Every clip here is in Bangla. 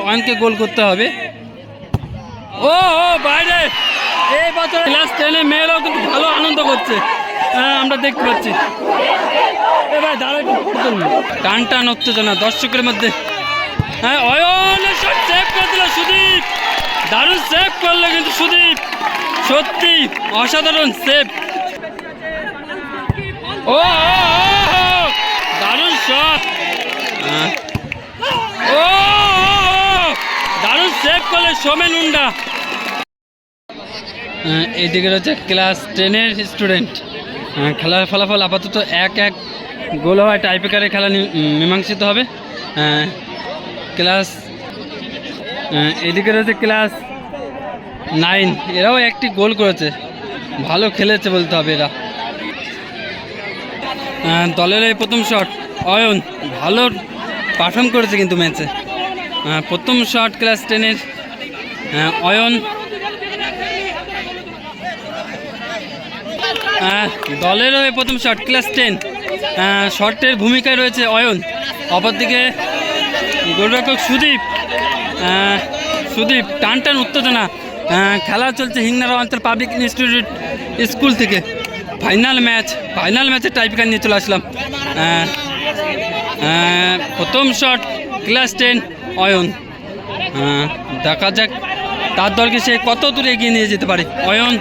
অয়নকে গোল করতে হবে ও বাইরে এই বছর ক্লাস টেনে মেয়েরাও কিন্তু ভালো আনন্দ করছে হ্যাঁ, আমরা দেখতে পাচ্ছি টান টান উত্তেজনা দর্শকের মধ্যে হ্যাঁ সেভ করে দিল সুদীপ দারুণ সেভ করল কিন্তু সুদীপ সত্যি অসাধারণ সেভ ও দারুণ হ্যাঁ। ও দারুণ সোমেন উন্ডা রয়েছে ক্লাস টেনের স্টুডেন্ট। খেলার ফলাফল আপাতত এক এক গোল হওয়ায় টাইপেকারে খেলা মীমাংসিত হবে। ক্লাস এদিকে রয়েছে ক্লাস নাইন। এরাও একটি গোল করেছে। ভালো খেলেছে বলতে হবে এরা। দলের এই প্রথম শট, অয়ন ভালো পারফর্ম করেছে কিন্তু ম্যাচে। প্রথম শট ক্লাস টেনের অয়ন। হ্যাঁ, দলেরও প্রথম শট ক্লাস টেন শটের ভূমিকায় রয়েছে অয়ন। অপরদিকে গোলরক্ষক সুদীপ। আহ, সুদীপ টান টান উত্তেজনা খেলা চলছে হিংনারা অঞ্চল পাবলিক ইনস্টিটিউট স্কুল থেকে। ফাইনাল ম্যাচ ফাইনাল ম্যাচের টাইপিকার নিয়ে চলে আসলাম। প্রথম শট ক্লাস টেন অয়ন। দেখা যাক তার দলকে সে কত দূরে এগিয়ে নিয়ে যেতে পারে? অয়ন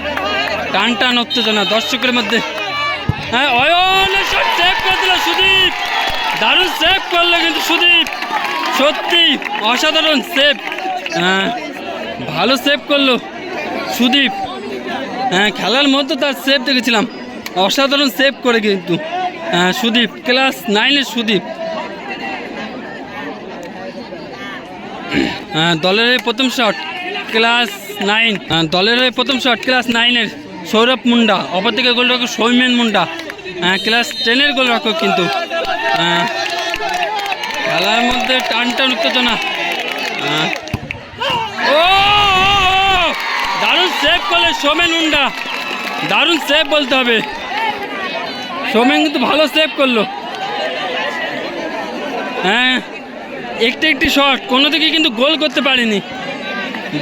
টান টান উত্তেজনা দর্শকের মধ্যে। হ্যাঁ অয়ন সেভ করে দিল সুদীপ। দারুণ সেভ করল কিন্তু সুদীপ। সত্যি অসাধারণ সেভ হ্যাঁ ভালো সেভ করল সুদীপ। হ্যাঁ খেলার মধ্যে তার সেভ দেখেছিলাম। অসাধারণ সেভ করে কিন্তু। হ্যাঁ সুদীপ ক্লাস নাইনের সুদীপ। হ্যাঁ, দলের প্রথম শট ক্লাস নাইন। হ্যাঁ, দলের হয়ে প্রথম শট ক্লাস নাইনের সৌরভ মুন্ডা অপরদিকে গোলরক্ষক সৌমেন মুন্ডা। হ্যাঁ, ক্লাস টেনের গোলরক্ষক কিন্তু। হ্যাঁ, খেলার মধ্যে টান টান উত্তেজনা। ও, দারুণ সেভ করলে সোমেন মুন্ডা। দারুণ সেভ বলতে হবে। সোমেন কিন্তু ভালো সেভ করল। হ্যাঁ একটি একটি শট কোনো দিকে কিন্তু গোল করতে পারেনি।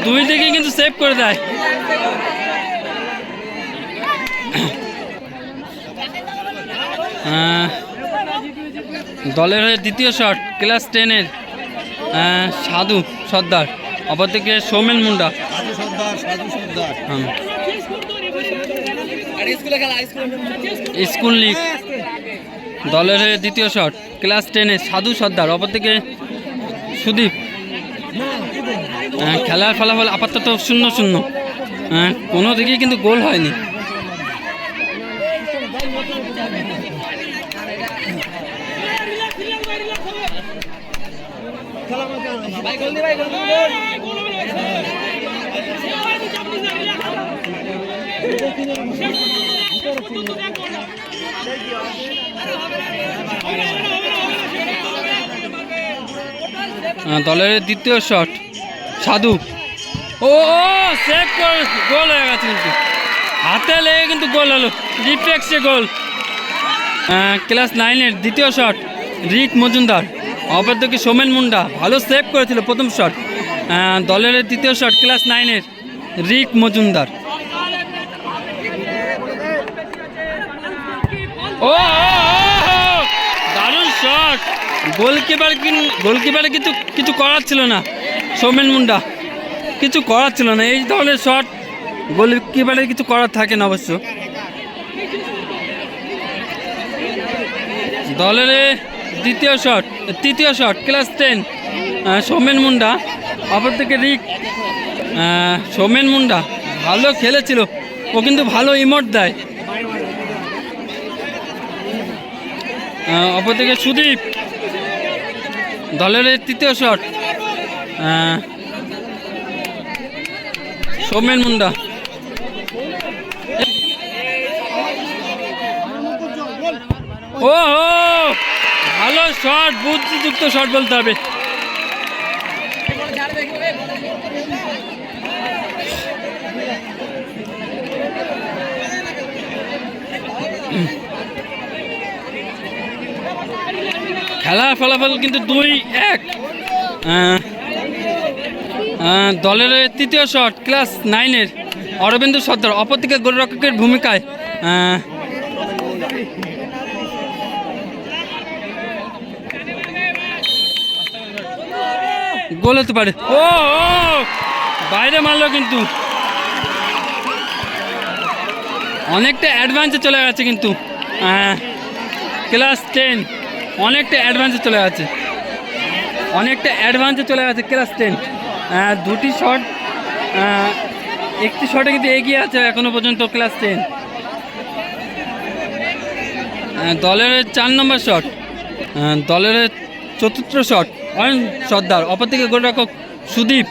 দুই দিকে কিন্তু সেভ করে দেয়। দলের হয়ে দ্বিতীয় শট ক্লাস টেনের সাধু সর্দার অপর অপরদিকে সৌমেন মুন্ডা। সাধু সর্দার সাধু সর্দার। হুম। স্কুল লিগ দলের হয়ে দ্বিতীয় শট ক্লাস টেনে সাধু সর্দার অপর অপরদিকে সুদীপ। খেলার ফলাফল আপাতত শূন্য শূন্য। আহ, কোনো দিকেই কিন্তু গোল হয়নি। দলের দ্বিতীয় শট সাধু। ও সেভ গোল হয়ে গেছে কিন্তু। হাতে লেগে কিন্তু গোল হলো। রিফ্লেক্সে গোল। ক্লাস নাইনের দ্বিতীয় শট রিক মজুমদার। অপরদিকে সোমেন মুন্ডা, ভালো সেভ করেছিল প্রথম শট দলের দ্বিতীয় শট ক্লাস নাইনের রিক মজুমদার। ও গোলকিপার গোলকিপারে কিছু কিছু করার ছিল না। সৌমেন মুন্ডা। কিছু করার ছিল না। এই ধরনের শট গোলকিপারে কিছু করার থাকে না অবশ্য। দলের দ্বিতীয় শট তৃতীয় shot class ten Soumen Munda. অপর থেকে রিক সৌমেন মুন্ডা। ভালো খেলেছিল। ও কিন্তু ভালো ইমোট দেয়। অপর থেকে সুদীপ। দলের তৃতীয় শট। সৌমেন মুন্ডা। ও ভালো শট বুদ্ধিযুক্ত শট বলতে হবে। খেলার ফলাফল কিন্তু দুই এক। দলের তৃতীয় শট ক্লাস নাইনের অরবিন্দ সর্দার, অপরদিকে গোলরক্ষকের ভূমিকায় গোল হতে পারে। ও ও, বাইরে মারলো কিন্তু। অনেকটা অ্যাডভান্সে চলে গেছে কিন্তু ক্লাস টেন অনেকটা অ্যাডভান্সে চলে গেছে অনেকটা অ্যাডভান্সে চলে গেছে ক্লাস টেন দুটি শট একটি শটে কিন্তু এগিয়ে আছে এখনও পর্যন্ত ক্লাস টেন দলের চার নম্বর শট দলের চতুর্থ শট অয়ন সর্দার অপর অপরদিকে গোলরক্ষক সুদীপ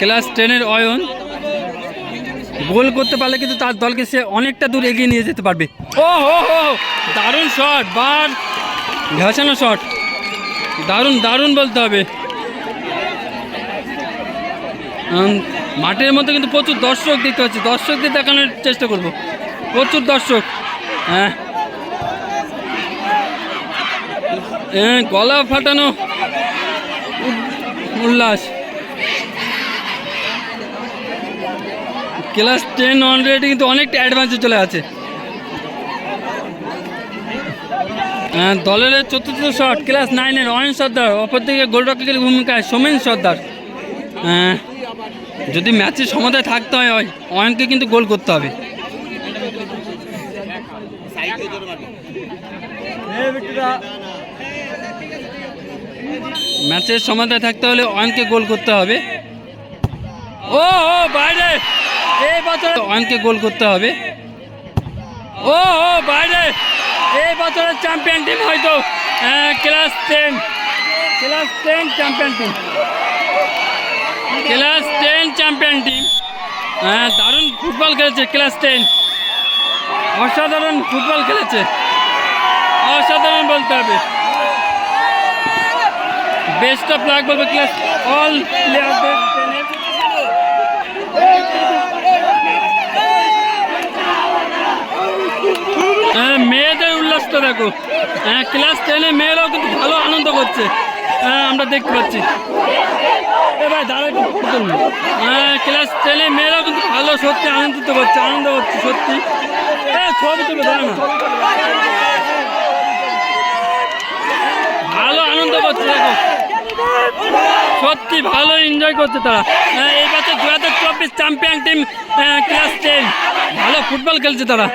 ক্লাস টেনের অয়ন। গোল করতে পারলে কিন্তু তার দলকে সে অনেকটা দূর এগিয়ে নিয়ে যেতে পারবে। ও হো হো দারুণ শট বার ঘাসানো শট। দারুণ দারুণ বলতে হবে। মাঠের মধ্যে কিন্তু প্রচুর দর্শক দেখতে পাচ্ছি। দর্শকদের দেখানোর চেষ্টা করব। প্রচুর দর্শক। হ্যাঁ। এ, গলা ফাটানো উল্লাস। ক্লাস টেন অলরেডি কিন্তু অনেকটা অ্যাডভান্সে চলে আছে দলের চতুর্থ শট ক্লাস নাইনের অয়ন সর্দার অপরদিকে গোলরক্ষকের ভূমিকায় সোমেন সর্দার। আহ, যদি ম্যাচের সমতায় থাকতে হয় হয়, অয়নকে কিন্তু গোল করতে হবে। ম্যাচের সমাধায় থাকতে হলে অয়নকে গোল করতে হবে। ও ও বাইরে। এই বছর অয়নকে গোল করতে হবে। ও ও বাইরে। এই বছরের চ্যাম্পিয়ন টিম হয়তো class ten class ten champion team class ten champion team হ্যাঁ দারুণ ফুটবল খেলেছে ক্লাস টেন অসাধারণ ফুটবল খেলেছে। অসাধারণ বলতে হবে। বেস্ট অফ বলবে ক্লাস অল প্লেয়ারদের উল্লাসটা দেখো হ্যাঁ ক্লাস টেনে মেয়েরাও কিন্তু ভালো আনন্দ করছে। হ্যাঁ আমরা দেখতে পাচ্ছি। এ ভাই দাঁড়া। হ্যাঁ ক্লাস টেনে মেয়েরাও কিন্তু ভালো সত্যি আনন্দিত করছে আনন্দ করছে সত্যি। হ্যাঁ ছবি দাঁড়া না। ভালো আনন্দ করছে দেখো। সত্যি ভালো এনজয় করছে তারা। হ্যাঁ, এই বছর দু হাজার চব্বিশ চ্যাম্পিয়ন টিম ক্লাস টেন ভালো ফুটবল খেলছে তারা।